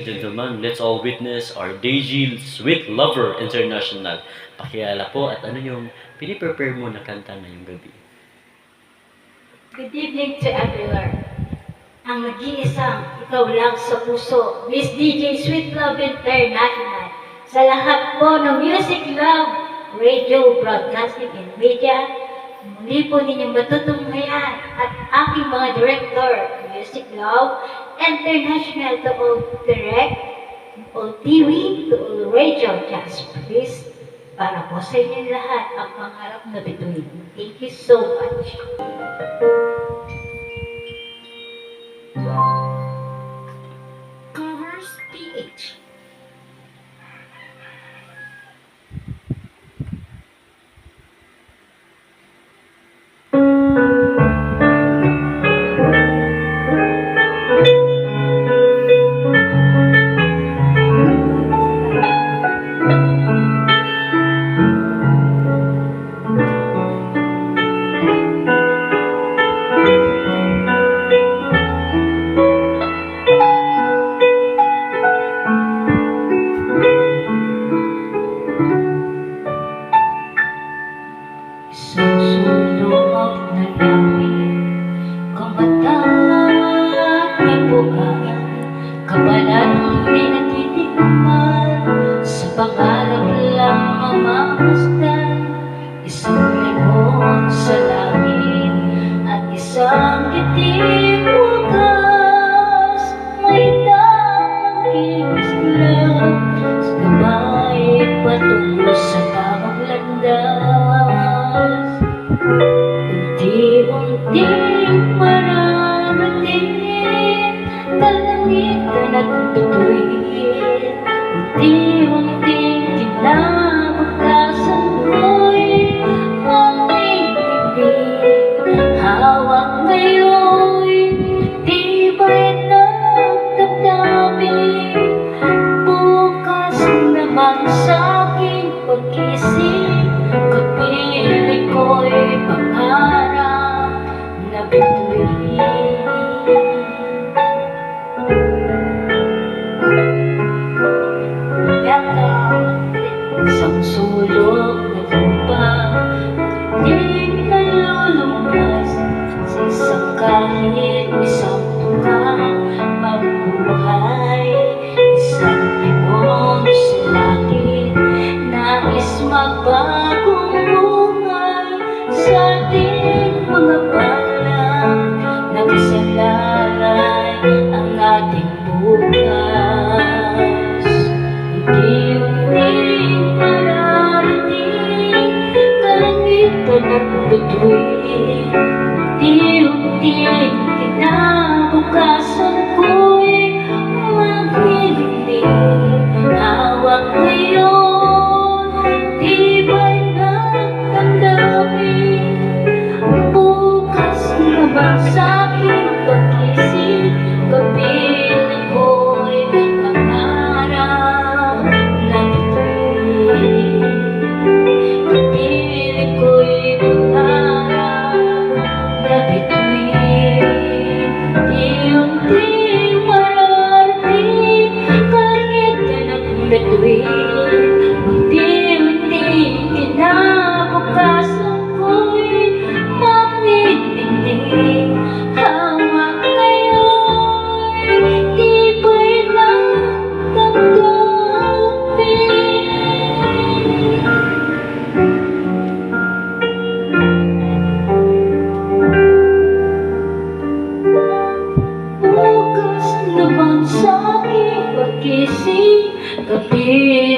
gentlemen, let's all witness our Daisy Sweet Lover International. Pakilala po at ano yung piniprepare mo na kanta ngayong gabi. Good evening to everyone. Ang nag-iisang ikaw lang sa puso, Miss DJ Sweet Love International. Sa lahat po ng Music Love, Radio, Broadcasting, and Media, muli po ninyong matutunghayan at aking mga director, Music Love International to all direct, all TV, to all radio cast. Please, para po sa inyo lahat ang pangarap na bituin. Thank you so much. Kabalan di natitikman, sa pangarap lang mamamasdan, isang limon sa langit, at isang itim At bituin Unti-unting kinabukasan ko'y Mamimigin Hawak ngayo'y Tibay ng damdamin Bukas naman sa aking bituin Unti-unting kinabukasan ko'y bituin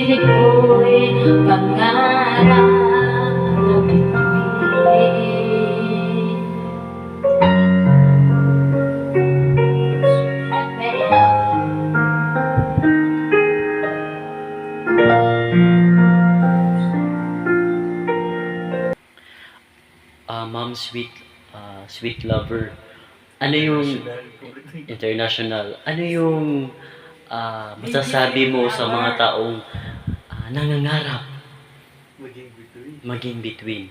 Kapiling ko'y pangarap. Na. Ah, Ma'am Sweet, ah, Sweet Lover, ano yung international, ano yung ah, masasabi mo sa mga taong nangangarap Maging between. maging between?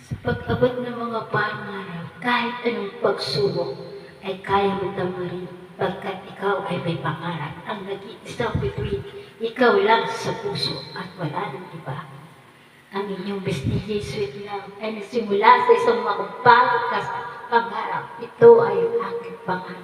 Sa pag-abot ng mga pangarap, kahit anong pagsubok, ay kaya mo tamarin Pagkat ikaw ay may pangarap, ang nag-iisang bituin, ikaw lang sa puso at wala ng iba. Ang inyong DJ Sweet Love ay nagsimula sa isang makumpang pangarap. Ito ay ang aking pangarap.